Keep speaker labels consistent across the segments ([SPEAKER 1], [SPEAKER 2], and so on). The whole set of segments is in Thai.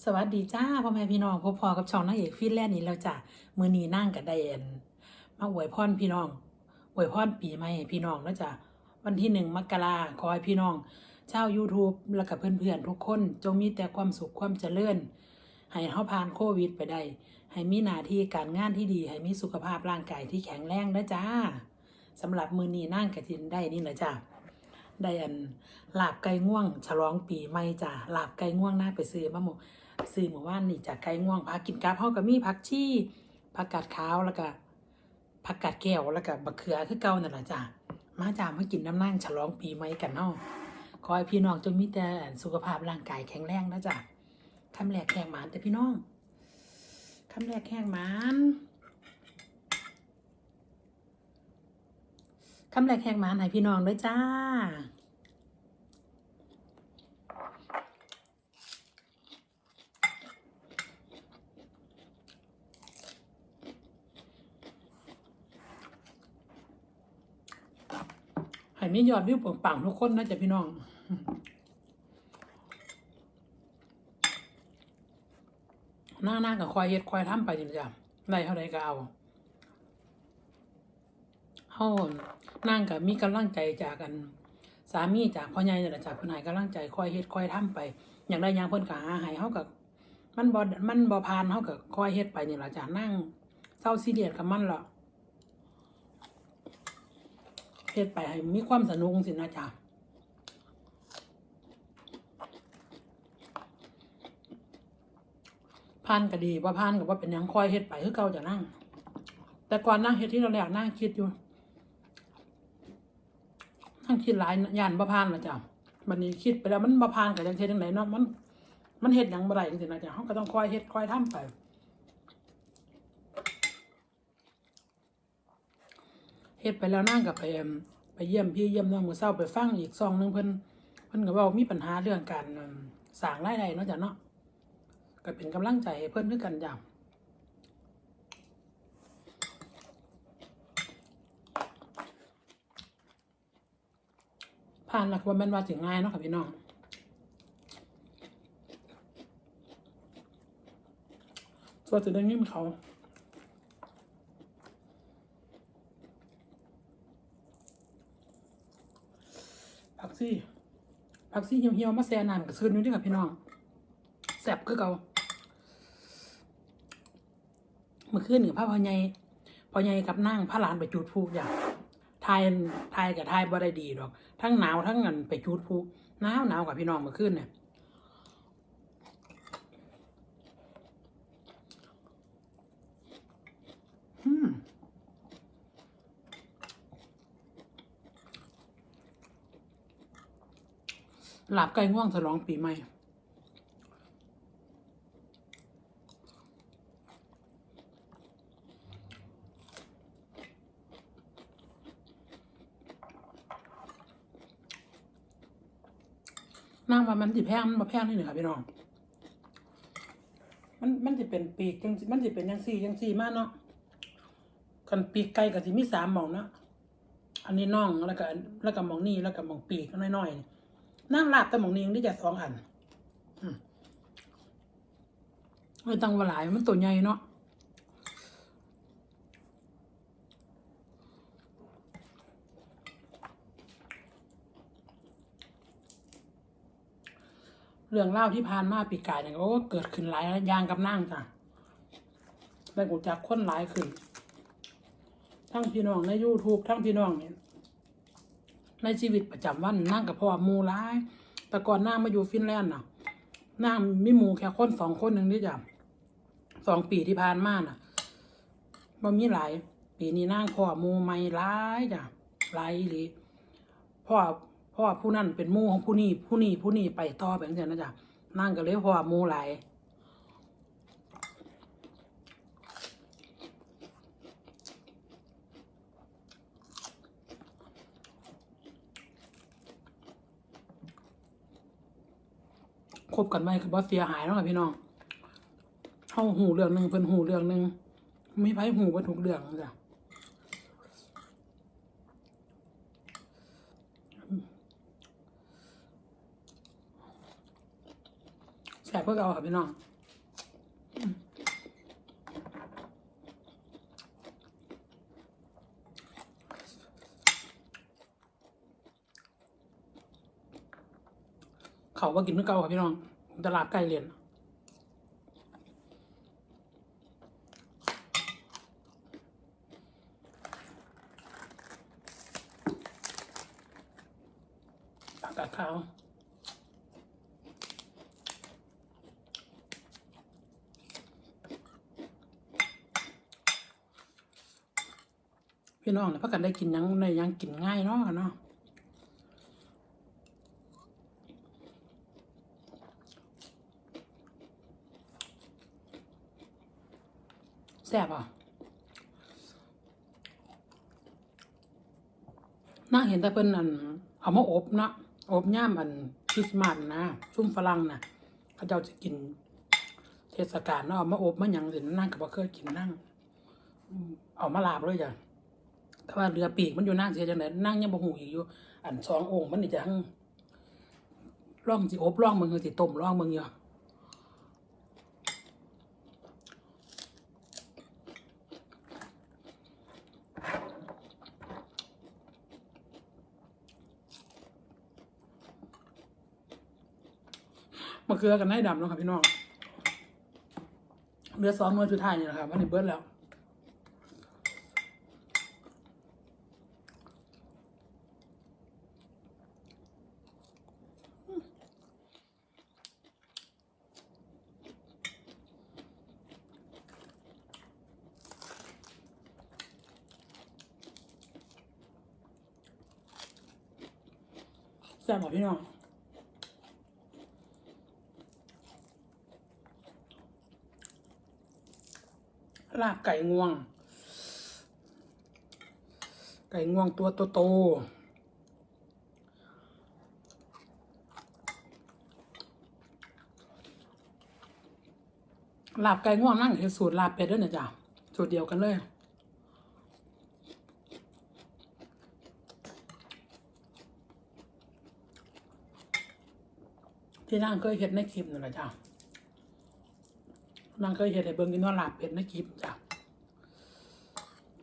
[SPEAKER 1] สวัสดีจ้าพ่อแม่พี่น้องพบพอกับช่องนางเอกฟินแลนด์นี้แล้วจ้ะมือนีนั่งกับไดเอนมาอวยพรพี่น้องอวยพรปีใหม่พี่น้องแล้วจ้ะวันที่หนึ่งมกราขอให้พี่น้องชา YouTube แล้วกับเพื่อนๆทุกคน จงมีแต่ความสุขความเจริญให้เฮาผ่านโควิดไปได้ ให้มีหน้าที่การงานที่ดี ให้มีสุขภาพร่างกายที่แข็งแรงนะจ้าสำหรับมือนีนั่งกระถินได้นี่แหละจ้าได้อันลาบไก่ง่วง ฉลองปีใหม่จ้ะลาบไก่ง่วงน่าไปซื้อมาหมก ซื้อหมู่ว่านนี่จากไก่ง่วงพากินกาบเฮาก็มีผักชีผักกาดขาวแล้วก็ผักกาดแก้วแล้วก็บักเขือคือเก่านั่นแหละจ้ะมาจ้ามากินน้ำนั่งฉลองปีใหม่กันเนาะขอให้พี่น้องจงมีแต่สุขภาพร่างกายแข็งแรงนะจ้ะคำแรกแข้งหมานแต่พี่น้องคำแรกแข้งหมานคำแรกแข้งหมานให้พี่น้องด้วยจ้า ให้มียอดวิวปังๆทุกคนนะจ๊ะพี่น้องหน้าหน้ากับควายเฮ็ดควายทำไปนี่จ้ะได้เท่าไรก็เอาเฮานั่งกับมีกำลังใจจากกัน สามีจากพ่อใหญ่นี่แหละจ้ะเพิ่นให้กำลังใจคอยเฮ็ดคอยทำไป อย่างใดอย่างเพิ่นก็หาให้เฮากับมันบ่มันบ่ผ่านเฮาก็คอยเฮ็ดไปนี่ล่ะจ้ะนั่งเศร้าซีเรียสกับมันล่ะ เฮ็ดไปให้มีความสนุกสินะจ๊ะผ่านก็ดีว่าผ่านก็ว่าเป็นยังคอยเฮ็ดไปคือเก่าจะนั่ง แต่ก่อนนั่งเฮ็ดที่เราแรกนั่งคิดอยู่นั่งคิดหลายย่านบ่ผ่านะจ้ะบัดนี้คิดไปแล้วมันบ่ผ่านก็จังเฮ็ดจังไดเนาะมัน มันเฮ็ดยังบ่ได้จังซี่นะจ๊ะเฮาก็ต้องคอยเฮ็ดคอยทำไป เฮ็ดไปแล้วนั่งกับไปเอิ่มไปเยี่ยมพี่เยี่ยมน้องมือเช้าไปฟังอีกซองหนึงเพิ่นเพิ่นก็เว้ามีปัญหาเรื่องการสร้างรายได้เนาะจ้ะเนาะก็เป็นกำลังใจให้เพิ่นคือกันจ้ะผ่านแล้วก็บ่แม่นว่าสิง่ายเนาะค่ะพี่น้องส่วนจะได้ยินเขา ผักซี่ผักซี่เหี่ยวๆมาแซ่น้ำกับซื้อนู้นด้วยกับพี่น้องแซ่บคือเก่าเมื่อคืนกับพ่อพ่อใหญ่พ่อใหญ่กับนั่งพระหลานไปจุดพูกอย่างทายทายกับทายบ่ได้ดีดอก ทั้งหนาวทั้งเงินไปจุดพูกหนาวหนาวกับพี่น้องเมื่อคืนเนี่ยอืม หลับไก่ง่วงฉลองปีใหม่ นั่งว่ามันสิแพงมันมาแพงนี่หนึ่งค่ะพี่น้อง มันมันจะเป็นปีกจังมันจะเป็นยังสี่ยังสี่มากเนาะกันปีกไก่กับสิมีสามหมองเนาะ อันนี้น่องแล้วก็แล้วก็หมองนี่แล้วก็หมองปีกน้อยๆ นั่งลาบแต่หมองนี้ยังได้จะสองอันไม่ต้องว่าหลายมันตัวใหญ่เนาะเรื่องเล่าที่ผ่านมาปีกายเนี่ยก็เกิดขึ้นหลายอย่างกับนั่งจ้ะได้กูจักคนหลายขึ้น ทั้งพี่น้องใน YouTube ทั้งพี่น้องเนี่ย ในชีวิตประจำวันนั่งกับพ่อมูร้าย แต่ก่อนนั่งมาอยู่ฟินแลนด์น่ะนั่งมีหมูแค่คนสองคนหนึ่งนี่จ้ะสองปีที่ผ่านมาน่ะบ่มีหลาย ปีนี้นั่งพ่อมูไม่ร้ายจ้ะหลายหรือพ่อพ่อผู้นั้นเป็นมูของผู้นี้ผู้นี้ผู้นี้ไปต่อไปจังซี่นะจ้ะนั่งก็เลยพ่อมูหลาย คบกันไว้คือบอสเสียหายแล้วค่ะพี่น้องเฮาหูเรื่องหนึ่งเพิ่นหูเรื่องหนึ่งไม่ไพ่หูว่าถูกเรื่องจ้ะแสบเพื่อเอาค่ะพี่น้อง เขาว่ากินเมื่อเก่าค่ะพี่น้องตลาดใกล้เรียนปากกาขาวพี่น้องเนี่ยพักกันได้กินยังในยังกินง่ายเนาะเนาะ ซ่บอะน่าเห็นแต่เป็นอัน เอามาอบนะอบย่ามอันคริสต์มาสนะชุ่มฝรั่งนะเขาเจ้าจะกิน เทศกาลเนาะเอามาอบมาหยังสินั่งกับบ่เคยกินนั่งเอามาลาบเลยจ้ะแต่ว่าเรือปีกมันอยู่นั่งเสียจังไดนั่งยังบ่หูอีกอยู่ อันสององค์มันนี่จะทั้งร่องสิอบร่องมึงคือสิต้มร่องมึงอยู่ มาเคือกันให้ดำเนาะครับพี่น้องเรือซ้อมเมื่อสุดท้ายนี่แหละครับวันนี้เบิร์ดแล้วแซ่บบ่พี่น้อง ลาบไก่งวง ไก่งวงตัวโตๆลาบไก่งวงนั่นคือสูตรลาบเป็ดด้วยนะจ๊ะสูตรเดียวกันเลยที่นั่งเคยเห็ดในคลิปนั่นแหละจ้ะ นั่งเคยเห็ดในเบิ้งกินว่าลาบเป็ดในคลิปจ้ะ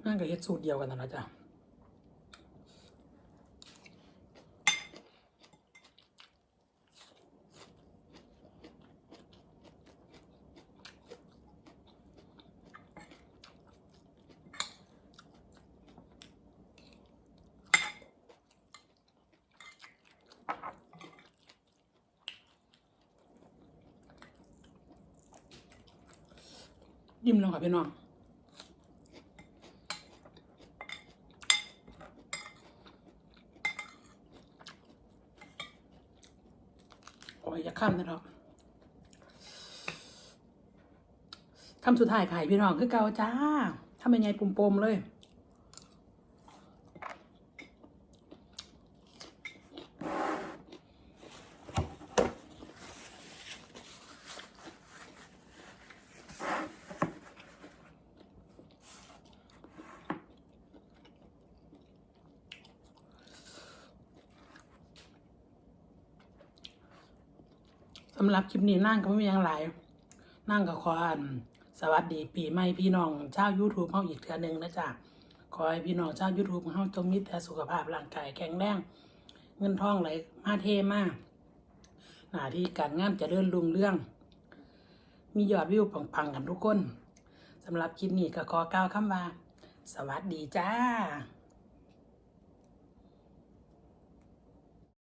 [SPEAKER 1] นั่งก็เห็ดสูตรเดียวกันนั่นแหละจ้ะ ยิ้มลงค่ะพี่น้องโอ้ยอย่าข้ามนะครับคำสุดท้ายขายพี่น้องคือเก่าจ้าทำยังไงปุ่มๆเลย สำหรับคลิปนี้นั่งก็ไม่มีอย่างไรนั่งก็ขออันสวัสดีปีใหม่พี่น้องชาว YouTube เฮาอีกเทื่อหนึงนะจ๊ะขอให้พี่น้องชาว YouTube ของเฮาจงมีแต่สุขภาพร่างกายแข็งแรงเงินทองไหลมาเทมาหน้าที่การงานจะเลื่อนลุงเรื่อง มียอดวิวปังๆกันทุกคนสำหรับคลิปนี้ก็ขอกล่าวคำว่า สวัสดีจ้า